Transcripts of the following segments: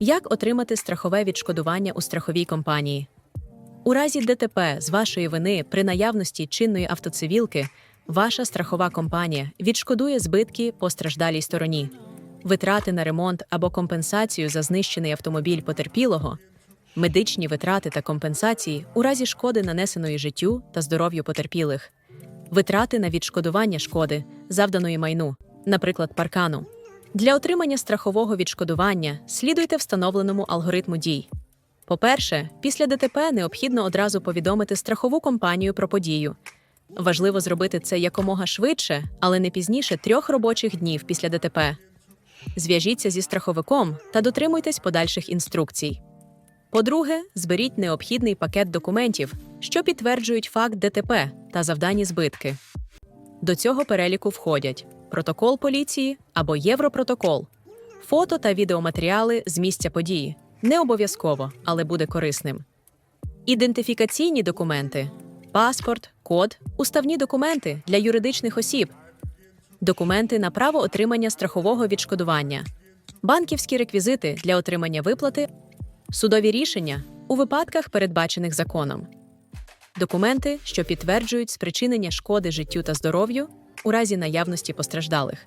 Як отримати страхове відшкодування у страховій компанії? У разі ДТП з вашої вини при наявності чинної автоцивілки ваша страхова компанія відшкодує збитки постраждалій стороні, витрати на ремонт або компенсацію за знищений автомобіль потерпілого, медичні витрати та компенсації у разі шкоди, нанесеної життю та здоров'ю потерпілих, витрати на відшкодування шкоди, завданої майну, наприклад, паркану. Для отримання страхового відшкодування слідуйте встановленому алгоритму дій. По-перше, після ДТП необхідно одразу повідомити страхову компанію про подію. Важливо зробити це якомога швидше, але не пізніше трьох робочих днів після ДТП. Зв'яжіться зі страховиком та дотримуйтесь подальших інструкцій. По-друге, зберіть необхідний пакет документів, що підтверджують факт ДТП та завдані збитки. До цього переліку входять протокол поліції або Європротокол, фото та відеоматеріали з місця події. Не обов'язково, але буде корисним. Ідентифікаційні документи, паспорт, код, уставні документи для юридичних осіб, документи на право отримання страхового відшкодування, банківські реквізити для отримання виплати, судові рішення у випадках, передбачених законом, документи, що підтверджують спричинення шкоди життю та здоров'ю у разі наявності постраждалих,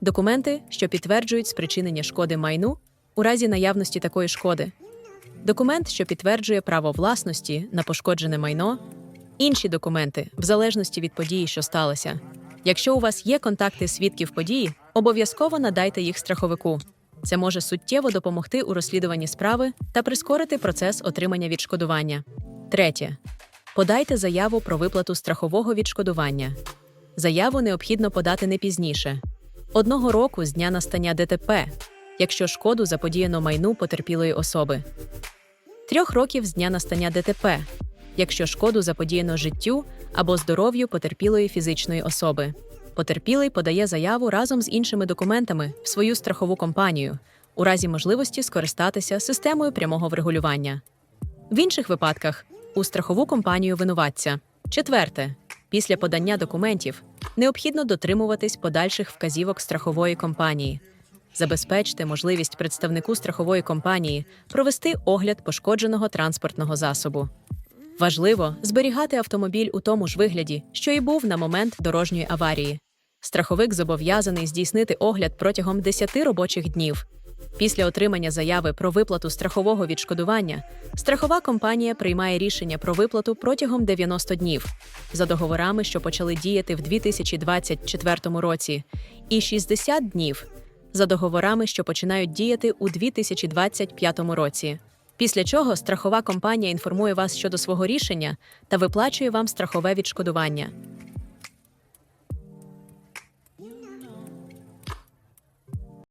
документи, що підтверджують спричинення шкоди майну у разі наявності такої шкоди, документ, що підтверджує право власності на пошкоджене майно, інші документи, в залежності від події, що сталося. Якщо у вас є контакти свідків події, обов'язково надайте їх страховику. Це може суттєво допомогти у розслідуванні справи та прискорити процес отримання відшкодування. Третє. Подайте заяву про виплату страхового відшкодування. Заяву необхідно подати не пізніше одного року з дня настання ДТП, якщо шкоду заподіяно майну потерпілої особи, трьох років з дня настання ДТП, якщо шкоду заподіяно життю або здоров'ю потерпілої фізичної особи. Потерпілий подає заяву разом з іншими документами в свою страхову компанію у разі можливості скористатися системою прямого врегулювання. В інших випадках у страхову компанію винуватця. Четверте, після подання документів необхідно дотримуватись подальших вказівок страхової компанії. Забезпечте можливість представнику страхової компанії провести огляд пошкодженого транспортного засобу. Важливо зберігати автомобіль у тому ж вигляді, що і був на момент дорожньої аварії. Страховик зобов'язаний здійснити огляд протягом 10 робочих днів. Після отримання заяви про виплату страхового відшкодування страхова компанія приймає рішення про виплату протягом 90 днів за договорами, що почали діяти в 2024 році, і 60 днів за договорами, що починають діяти у 2025 році. Після чого страхова компанія інформує вас щодо свого рішення та виплачує вам страхове відшкодування.